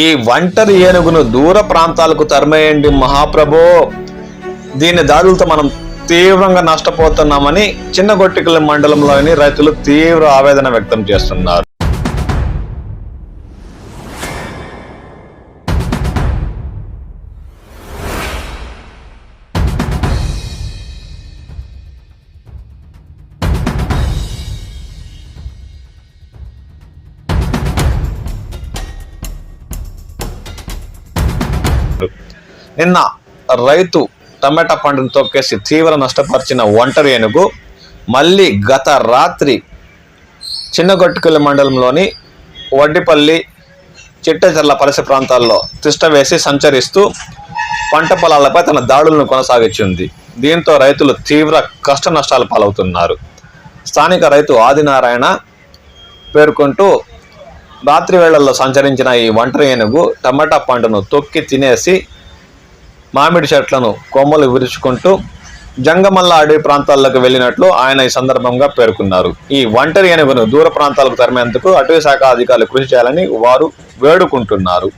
ఈ ఒంటరి ఏనుగును దూర ప్రాంతాలకు తరిమేయండి మహాప్రభో. దీని దాడులతో మనం తీవ్రంగా నష్టపోతున్నామని చిన్న గొట్టికల మండలంలోని రైతులు తీవ్ర ఆవేదన వ్యక్తం చేస్తున్నారు. నిన్న రైతు టమాటా పంటను తొక్కేసి తీవ్ర నష్టపరిచిన ఒంటరి ఏనుగు మళ్ళీ గత రాత్రి చిన్నగొట్టుకల్లి మండలంలోని వడ్డిపల్లి చిట్టచెర్ల పరిసర ప్రాంతాల్లో తిష్ట వేసి సంచరిస్తూ పంట పొలాలపై తన దాడులను కొనసాగించింది. దీంతో రైతులు తీవ్ర కష్ట నష్టాలు పాలవుతున్నారు. స్థానిక రైతు ఆదినారాయణ పేర్కొంటూ రాత్రి వేళల్లో సంచరించిన ఈ ఒంటరి ఏనుగు టమాటా పంటను తొక్కి తినేసి మామిడి చెట్లను కొమ్మలు విరుచుకుంటూ జంగమల్ల అడవి ప్రాంతాల్లోకి వెళ్ళినట్లు ఆయన ఈ సందర్భంగా పేర్కొన్నారు. ఈ ఒంటరి ఏనుగును దూర ప్రాంతాలకు తరిమేందుకు అటవీ శాఖ అధికారులు కృషి చేయాలని వారు వేడుకుంటున్నారు.